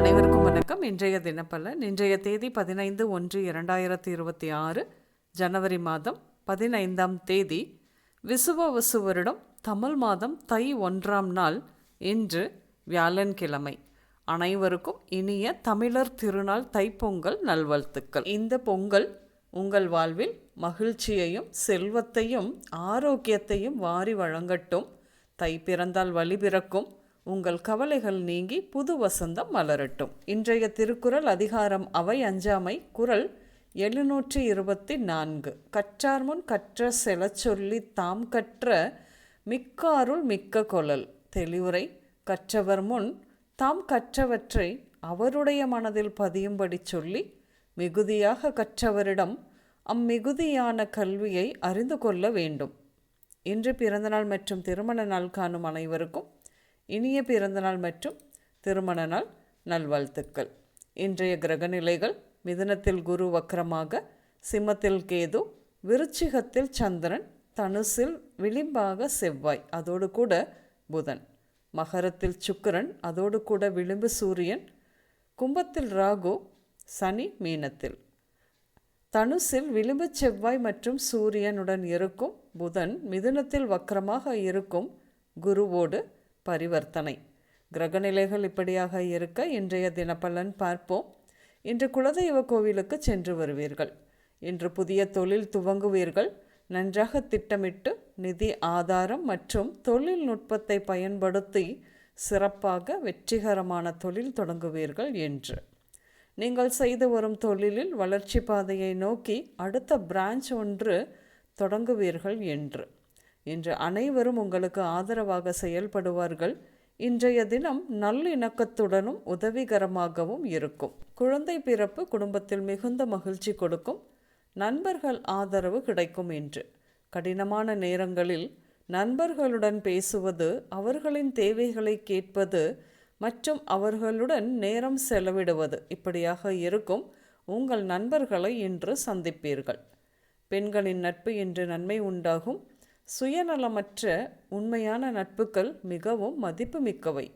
அனைவருக்கும் வணக்கம். இன்றைய தினப்பலன் இன்றைய தேதி பதினைந்து ஒன்று இரண்டாயிரத்தி இருபத்தி ஆறு ஜனவரி மாதம் பதினைந்தாம் தேதி விசுவ விசுவவசு வருடம் தமிழ் மாதம் தை ஒன்றாம் நாள் இன்று வியாழன்கிழமை. அனைவருக்கும் இனிய தமிழர் திருநாள் தைப்பொங்கல் நல்வாழ்த்துக்கள். இந்த பொங்கல் உங்கள் வாழ்வில் மகிழ்ச்சியையும் செல்வத்தையும் ஆரோக்கியத்தையும் வாரி வழங்கட்டும். தை பிறந்தால் வழி பிறக்கும். உங்கள் கவலைகள் நீங்கி புது வசந்தம் மலரட்டும். இன்றைய திருக்குறள் அதிகாரம் அவை அஞ்சாமை குரல் எழுநூற்றி இருபத்தி நான்கு. கற்றார் முன் கற்ற செலச் சொல்லி தாம் கற்ற மிக்காருள் மிக்க கொலல் தெளிவுரை கற்றவர் முன் தாம் கற்றவற்றை அவருடைய மனதில் பதியும்படி சொல்லி மிகுதியாக கற்றவரிடம் அம்மிகுதியான கல்வியை அறிந்து கொள்ள வேண்டும். இன்று பிறந்தநாள் மற்றும் திருமண நாள் காணும் அனைவருக்கும் இனிய பிறந்தநாள் மற்றும் திருமண நாள் நல்வாழ்த்துக்கள். இன்றைய கிரகநிலைகள் மிதுனத்தில் குரு வக்கரமாக சிம்மத்தில் கேது விருச்சிகத்தில் சந்திரன் தனுசில் விளிம்பாக செவ்வாய் அதோடு கூட புதன். மகரத்தில் சுக்கரன் அதோடு கூட விளிம்பு சூரியன். கும்பத்தில் ராகு சனி மீனத்தில். தனுசில் விளிம்பு செவ்வாய் மற்றும் சூரியனுடன் இருக்கும் புதன் மிதுனத்தில் வக்கரமாக இருக்கும் குருவோடு பரிவர்த்தனை. கிரகநிலைகள் இப்படியாக இருக்க இன்றைய தினப்பலன் பார்ப்போம். இன்று குலதெய்வ கோவிலுக்கு சென்று வருவீர்கள். இன்று புதிய தொழில் துவங்குவீர்கள். நன்றாக திட்டமிட்டு நிதி ஆதாரம் மற்றும் தொழில்நுட்பத்தை பயன்படுத்தி சிறப்பாக வெற்றிகரமான தொழில் தொடங்குவீர்கள் என்று. நீங்கள் செய்து வரும் தொழிலில் வளர்ச்சி பாதையை நோக்கி அடுத்த பிரான்ச் ஒன்று தொடங்குவீர்கள் என்று. இன்று அனைவரும் உங்களுக்கு ஆதரவாக செயல்படுவார்கள். இன்றைய தினம் நல்லிணக்கத்துடனும் உதவிகரமாகவும் இருக்கும். குழந்தை பிறப்பு குடும்பத்தில் மிகுந்த மகிழ்ச்சி கொடுக்கும். நண்பர்கள் ஆதரவு கிடைக்கும் என்று கடினமான நேரங்களில் நண்பர்களுடன் பேசுவது அவர்களின் தேவைகளை கேட்பது மற்றும் அவர்களுடன் நேரம் செலவிடுவது இப்படியாக இருக்கும். உங்கள் நண்பர்களை இன்று சந்திப்பீர்கள். பெண்களின் நட்பு இன்று நன்மை உண்டாகும். சுயநலமற்ற உண்மையான நட்புகள் மிகவும் மதிப்புமிக்கவை.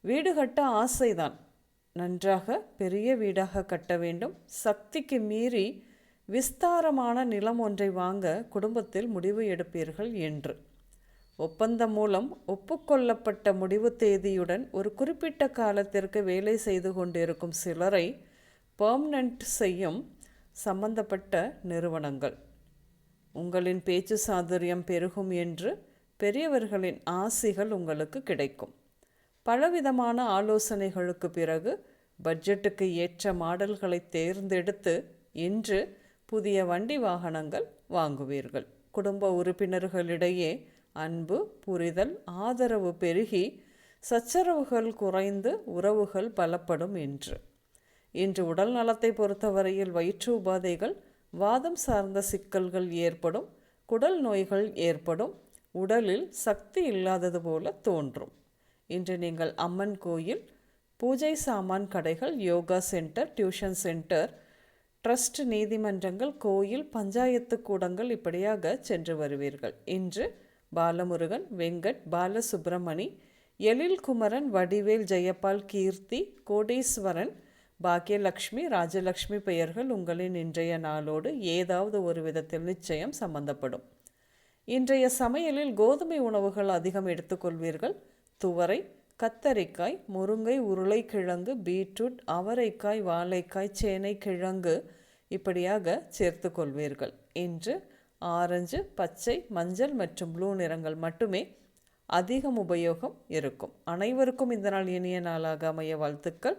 வீடு கட்ட ஆசைதான். நன்றாக பெரிய வீடாக கட்ட வேண்டும். சக்திக்கு மீறி விஸ்தாரமான நிலம் ஒன்றை வாங்க குடும்பத்தில் முடிவு எடுப்பீர்கள் என்று. ஒப்பந்தம் மூலம் ஒப்புக்கொள்ளப்பட்ட முடிவு தேதியுடன் ஒரு குறிப்பிட்ட காலத்திற்கு வேலை செய்து கொண்டிருக்கும் சிலரை பெர்மனண்ட் செய்யும் சம்பந்தப்பட்ட நிறுவனங்கள். உங்களின் பேச்சு சாதுரியம் பெருகும் என்று பெரியவர்களின் ஆசிகள் உங்களுக்கு கிடைக்கும். பலவிதமான ஆலோசனைகளுக்கு பிறகு பட்ஜெட்டுக்கு ஏற்ற மாடல்களை தேர்ந்தெடுத்து இன்று புதிய வண்டி வாகனங்கள் வாங்குவீர்கள். குடும்ப உறுப்பினர்களிடையே அன்பு புரிதல் ஆதரவு பெருகி சச்சரவுகள் குறைந்து உறவுகள் பலப்படும் என்று. இன்று உடல் நலத்தை பொறுத்தவரையில் வயிற்று உபாதைகள் வாதம் சார்ந்த சிக்கல்கள் ஏற்படும் குடல் நோய்கள் ஏற்படும் உடலில் சக்தி இல்லாதது போல தோன்றும். இன்று நீங்கள் அம்மன் கோயில் பூஜை சாமான் கடைகள் yoga centre tuition centre trust நீதிமன்றங்கள் கோயில் பஞ்சாயத்து கூடங்கள் இப்படியாக சென்று வருவீர்கள். இன்று பாலமுருகன் வெங்கட் பாலசுப்ரமணி எழில் குமரன் வடிவேல் ஜெயபால் கீர்த்தி கோடீஸ்வரன் பாக்கியலக்ஷ்மி ராஜலக்ஷ்மி பெயர்கள் உங்களின் இன்றைய நாளோடு ஏதாவது ஒரு விதத்தில் நிச்சயம் சம்பந்தப்படும். இன்றைய சமையலில் கோதுமை உணவுகள் அதிகம் எடுத்துக்கொள்வீர்கள் துவரை கத்தரிக்காய் முருங்கை உருளைக்கிழங்கு பீட்ரூட் அவரைக்காய் வாழைக்காய் சேனை கிழங்கு இப்படியாக சேர்த்து கொள்வீர்கள். இன்று ஆரஞ்சு பச்சை மஞ்சள் மற்றும் ப்ளூ நிறங்கள் மட்டுமே அதிகம் உபயோகம் இருக்கும். அனைவருக்கும் இந்த நாள் இனிய நாளாக அமைய வாழ்த்துக்கள்.